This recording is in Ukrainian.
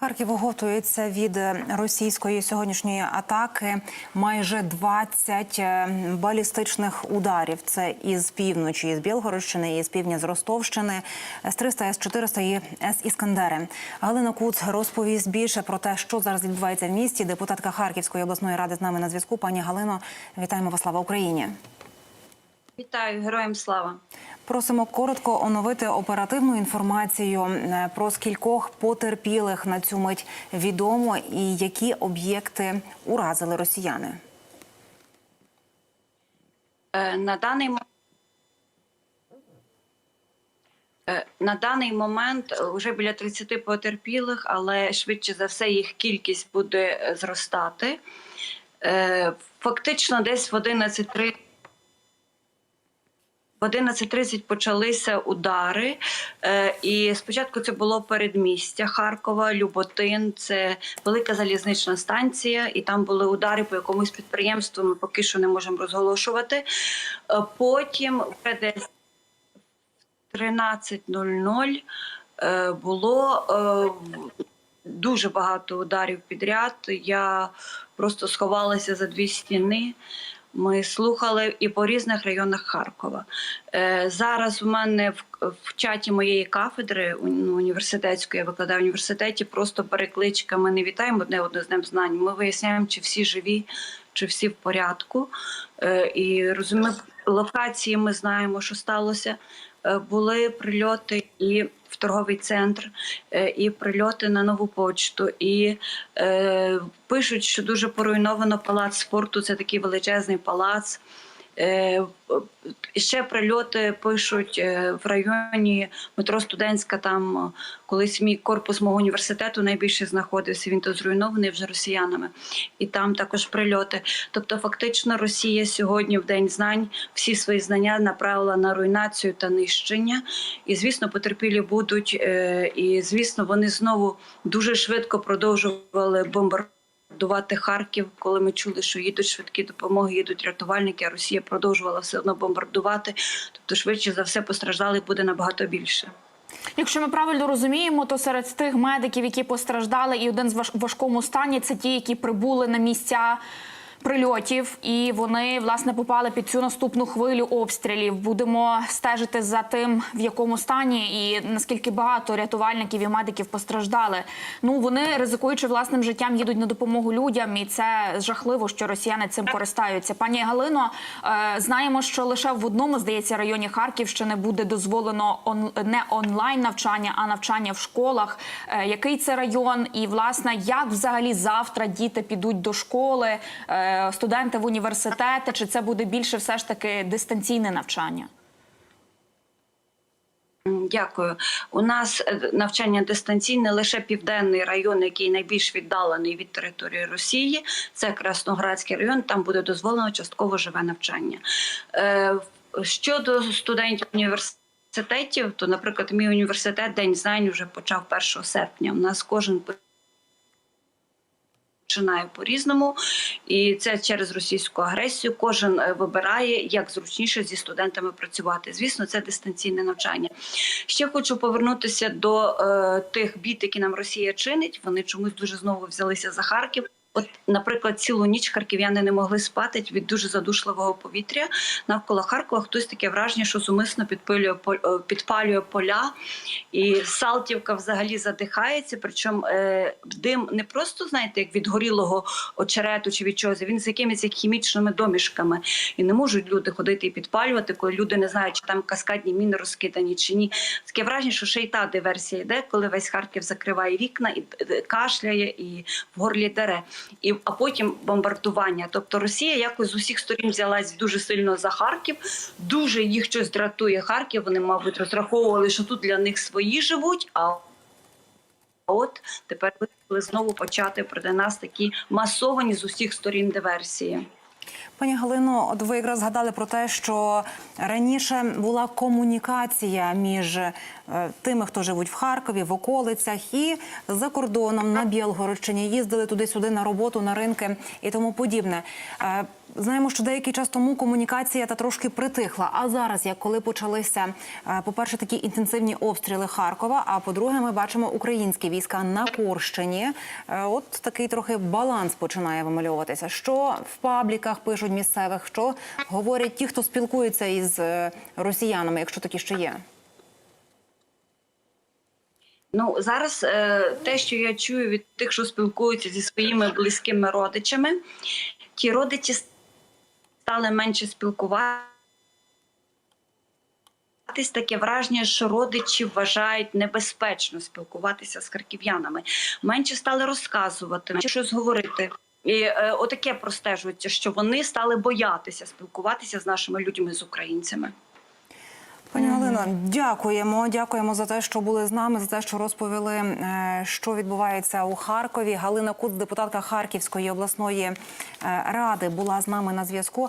Харків оговтується від російської сьогоднішньої атаки. Майже 20 е, балістичних ударів. Це із півночі, із Білгородщини, із півдня з Ростовщини, С-300, С-400 і С-Іскандери. Галина Куц розповість більше про те, що зараз відбувається в місті. Депутатка Харківської обласної ради з нами на зв'язку. Пані Галино, вітаємо вас. Слава Україні. Вітаю, героям слава. Просимо коротко оновити оперативну інформацію е, про скількох потерпілих на цю мить відомо і які об'єкти уразили росіяни. Е, На даний мо- Е, на даний момент вже біля 30 потерпілих, але швидше за все їх кількість буде зростати. Е, Фактично, десь в 11.30 в 11.30 почалися удари, е, і спочатку це було передмістя Харкова, Люботин, це велика залізнична станція, і там були удари по якомусь підприємству. Ми поки що не можемо розголошувати. Е, Потім в 13.00 е, було дуже багато ударів підряд. Я просто сховалася за дві стіни. Ми слухали і по різних районах Харкова. Е, зараз у мене в, в чаті моєї кафедри ну, університетської, я викладаю в університеті, просто перекличка. Ми не вітаємо одне одне з днем знань. Ми виясняємо, чи всі живі, чи всі в порядку. Е, і розуміємо, локації ми знаємо, що сталося. Е, були прильоти і в торговий центр, е, і прильоти на нову почту. І е, пишуть, що дуже поруйновано палац спорту. Це такий величезний палац. Е, ще прильоти пишуть е, в районі метро Студентська. Там е, колись мій корпус мого університету найбільше знаходився. Він то зруйнований вже росіянами, і там також прильоти. Тобто, фактично, Росія сьогодні в день знань всі свої знання направила на руйнацію та нищення. І звісно, потерпілі будуть. І звісно, вони знову дуже швидко продовжували бомбардувати. Бомбардувати Харків, коли ми чули, що їдуть швидкі допомоги, їдуть рятувальники, а Росія продовжувала все одно бомбардувати. Тобто, швидше за все, постраждалих буде набагато більше. Якщо ми правильно розуміємо, то серед тих медиків, які постраждали, і один з важ- важкому стані, це ті, які прибули на місця. Прильотів, і вони власне попали під цю наступну хвилю обстрілів. Будемо стежити за тим, в якому стані і наскільки багато рятувальників і медиків постраждали. Ну вони ризикуючи власним життям, їдуть на допомогу людям, і це жахливо, що росіяни цим користаються. Пані Галино, е, знаємо, що лише в одному здається районі Харківщини буде дозволено не онлайн навчання, а навчання в школах. Е, Який це район? І власне, як взагалі завтра діти підуть до школи, е, студенти в університети? Чи це буде більше все ж таки дистанційне навчання? Дякую. У нас е, навчання дистанційне лише південний район, який найбільш віддалений від території Росії. Це Красноградський район. Там буде дозволено частково живе навчання. Е, Щодо студентів університетів, то, наприклад, мій університет День знань вже почав 1 серпня. У нас кожен починає по-різному, і це через російську агресію. Кожен е, вибирає, як зручніше зі студентами працювати. Звісно, це дистанційне навчання. Ще хочу повернутися до е, тих бід, які нам Росія чинить. Вони чомусь дуже знову взялися за Харків. От, наприклад, цілу ніч харків'яни не могли спати від дуже задушливого повітря. Навколо Харкова хтось таке враження, що зумисно підпалює пол- е, підпалює поля, і Салтівка взагалі задихається. Причому е, дим не просто знаєте, як від горілого очерету чи від чогось, він з якимись як хімічними домішками. І не можуть люди ходити і підпалювати, коли люди не знають, чи там каскадні міни розкидані чи ні. Таке враження, що ще й та диверсія йде, коли весь Харків закриває вікна і е, кашляє, і в горлі дере. І а потім бомбардування. Тобто Росія якось з усіх сторін взялась дуже сильно за Харків. Дуже їх щось дратує Харків. Вони, мабуть, розраховували, що тут для них свої живуть. А от тепер ви знову почати проти нас такі масовані з усіх сторін диверсії. Пані Галино, от ви якраз згадали про те, що раніше була комунікація між е, тими, хто живуть в Харкові, в околицях і за кордоном на Білгородщині, їздили туди-сюди на роботу, на ринки і тому подібне. Знаємо, що деякий час тому комунікація та трошки притихла. А зараз, як коли почалися, е, по-перше, такі інтенсивні обстріли Харкова. А по-друге, ми бачимо українські війська на Корщині. Е, От такий трохи баланс починає вимальовуватися. Що в пабліках пишуть місцевих, що говорять ті, хто спілкується із е, росіянами, якщо такі ще є. Ну зараз е, те, що я чую від тих, що спілкуються зі своїми близькими родичами, ті родичі стали менше спілкуватися. Таке враження, що родичі вважають небезпечно спілкуватися з харків'янами. Менше стали розказувати, менше щось говорити. І е, отаке простежується, що вони стали боятися спілкуватися з нашими людьми, з українцями. Пані Галино, дякуємо. Дякуємо за те, що були з нами, за те, що розповіли, е, що відбувається у Харкові. Галина Куц, депутатка Харківської обласної е, ради, була з нами на зв'язку.